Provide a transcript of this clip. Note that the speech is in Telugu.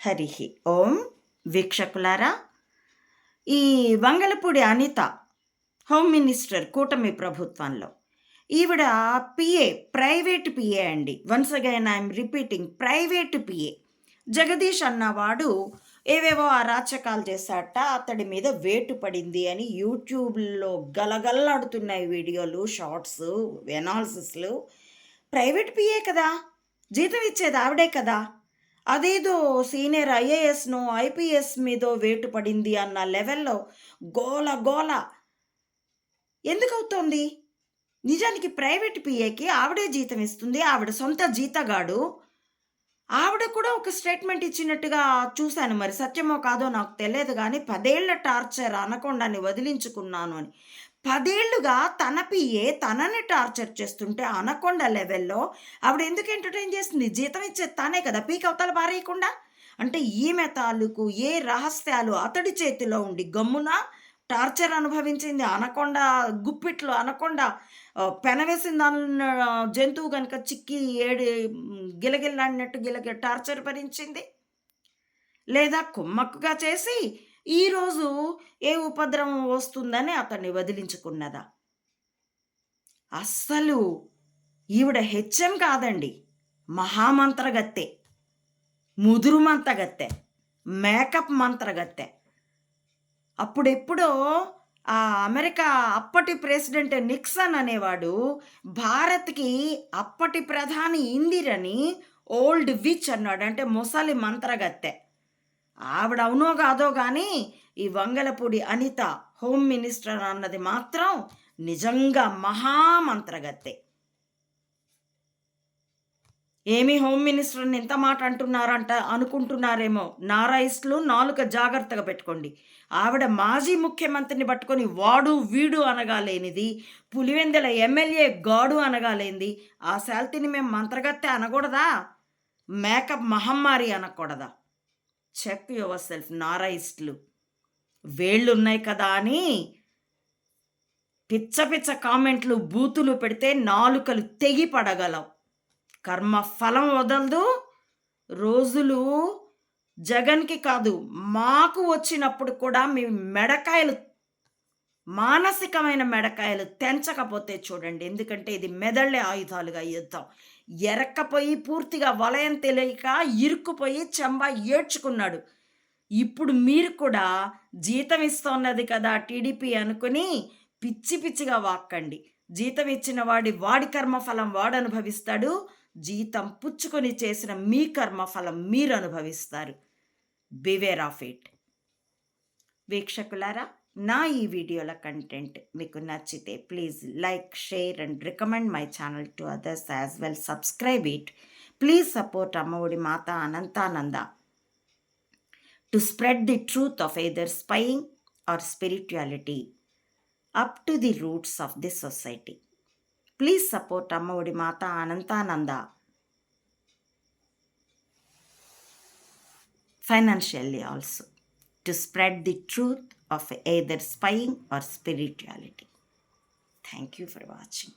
హరి. ఓం వీక్షకులారా ఈ వంగలపూడి అనిత హోమ్ మినిస్టర్ కూటమి ప్రభుత్వంలో. ఈవిడ పిఏ ప్రైవేట్ పిఏ అండి. Once again I'm repeating private PA. Jagadish అన్నవాడు ఏవేవో అరాచకాలు చేశాట అతడి మీద వేటు పడింది అని యూట్యూబ్లో గలగల్లాడుతున్నాయి వీడియోలు షార్ట్స్ ఎనాలిసిస్లు ప్రైవేట్ పిఏ కదా? జీతం ఇచ్చేది ఆవిడే కదా? అదేదో సీనియర్ ఐఏఎస్ను ఐపీఎస్ మీదో వేటు పడింది అన్న లెవెల్లో గోల గోల. ఎందుకు అవుతోంది నిజానికి ప్రైవేట్ పిఏకి ఆవిడే జీతం ఇస్తుంది ఆవిడ సొంత జీతగాడు. ఆవిడ కూడా ఒక స్టేట్మెంట్ ఇచ్చినట్టుగా చూశాను మరి. సత్యమో కాదో నాకు తెలియదు కానీ పదేళ్ళ టార్చర్ అనకొండని వదిలించుకున్నాను అని. పదేళ్ళుగా తన పిఏ తనని టార్చర్ చేస్తుంటే అనకొండ లెవెల్లో ఆవిడ ఎందుకు ఎంటర్టైన్ చేస్తుంది? జీతం ఇచ్చేది తానే కదా పీక్ అవతల పారేయకుండా? అంటే ఈమె తాలూకు ఏ రహస్యాలు అతడి చేతిలో ఉండి గమ్మున టార్చర్ అనుభవించింది అనకొండ గుప్పిట్లు అనకొండ పెనవేసిన దాని జంతువు కనుక చిక్కి ఏడి గిలగిల్లాడినట్టు గిలగి టార్చర్ భరించింది? లేదా కుమ్మక్కుగా చేసి ఈరోజు ఏ ఉపద్రవం వస్తుందని అతన్ని వదిలించుకున్నదా? అస్సలు ఈవిడ హెచ్ఎం కాదండి. మహామంత్రగత్తె. ముదురు మంత్రగత్తె. మేకప్ మంత్రగత్తె. అప్పుడెప్పుడో ఆ అమెరికా అప్పటి ప్రెసిడెంట్ నిక్సన్ అనేవాడు భారత్కి అప్పటి ప్రధాని ఇందిరని ఓల్డ్ విచ్ అన్నాడు. అంటే ముసలి మంత్రగత్తె. ఆవిడ అవునో కాదో కానీ ఈ వంగలపూడి అనిత హోమ్ మినిస్టర్ అన్నది మాత్రం నిజంగా మహామంత్రగత్తె ఏమి హోమ్ మినిస్టర్ని ఎంత మాట అంటున్నారంట అనుకుంటున్నారేమో? నారాయిస్లు నాలుక జాగ్రత్తగా పెట్టుకోండి. ఆవిడ మాజీ ముఖ్యమంత్రిని పట్టుకొని వాడు వీడు అనగా లేనిది పులివెందల ఎమ్మెల్యే గాడు అనగా లేనిది ఆ శాల్తీని మేము మంత్రగత్తె అనకూడదా? మేకప్ మహమ్మారి అనకూడదా? చెక్ యువర్ సెల్ఫ్ నారాయిస్టులు వేళ్ళు ఉన్నాయి కదా అని పిచ్చ పిచ్చ కామెంట్లు బూతులు పెడితే నాలుకలు తెగి పడగలవు. కర్మ ఫలం వదలదు. రోజులు జగన్కి కాదు మాకు వచ్చినప్పుడు కూడా మీ మెడకాయలు మానసికమైన మెడకాయలు తెంచకపోతే చూడండి ఎందుకంటే ఇది మెదళ్ళే ఆయుధాలుగా యుద్ధం. ఎరక్కపోయి పూర్తిగా వలయం తెలియక ఇరుక్కుపోయి చెంబ ఏడ్చుకున్నాడు. ఇప్పుడు మీరు కూడా జీతం ఇస్తున్నది కదా టీడీపీ అనుకుని పిచ్చి పిచ్చిగా వాక్కండి. జీతం ఇచ్చిన వాడి వాడి కర్మఫలం వాడు అనుభవిస్తాడు. జీతం పుచ్చుకొని చేసిన మీ కర్మఫలం మీరు అనుభవిస్తారు. బివేర్ ఆఫ్ ఇట్ వీక్షకులారా నా ఈ వీడియోల కంటెంట్ మీకు నచ్చితే please like share and recommend my channel to others as well. Subscribe it. Please support Ammaodi Mata Anantananda. To spread the truth of either spying or spirituality up to the roots of the society. Please support Ammaodi Mata Anantananda. Financially also. To spread the truth of either spying or spirituality. Thank you for watching.